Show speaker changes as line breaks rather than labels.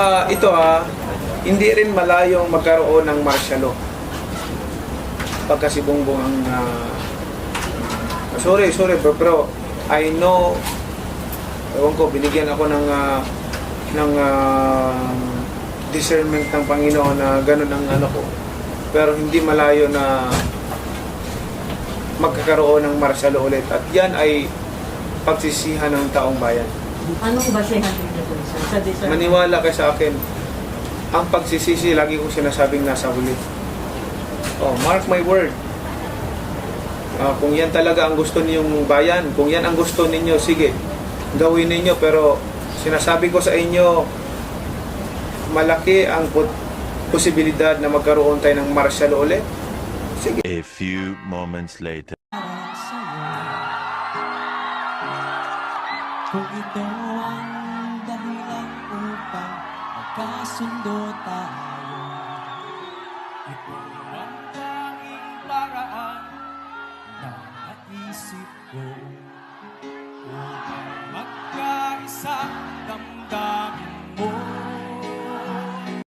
Ah, ito ah, hindi rin malayong magkaroon ng martial law. Pagka si Bongbong ang ah, sorry, sorry bro, pero I know ewan ko, binigyan ako ng ah, ng ah, discernment ng Panginoon na ganun ang ano ko. Pero hindi malayo na magkakaroon ng martial law ulit. At yan ay pagsisihan ng taong bayan.
Anong basehan discernment?
Maniwala kayo sa akin. Ang pagsisisi, lagi kong sinasabing nasa huli. Oh, mark my word. Ah, kung yan talaga ang gusto niyong bayan, kung yan ang gusto ninyo, sige, gawin ninyo. Pero sinasabi ko sa inyo, malaki ang posibilidad na magkaroon tayo ng martial law ulit. Sige.
A few moments later.
Kung ito ang magkasundo tayo. Ito ang tanging paraan na naisip ko Upang magkaisa damdamin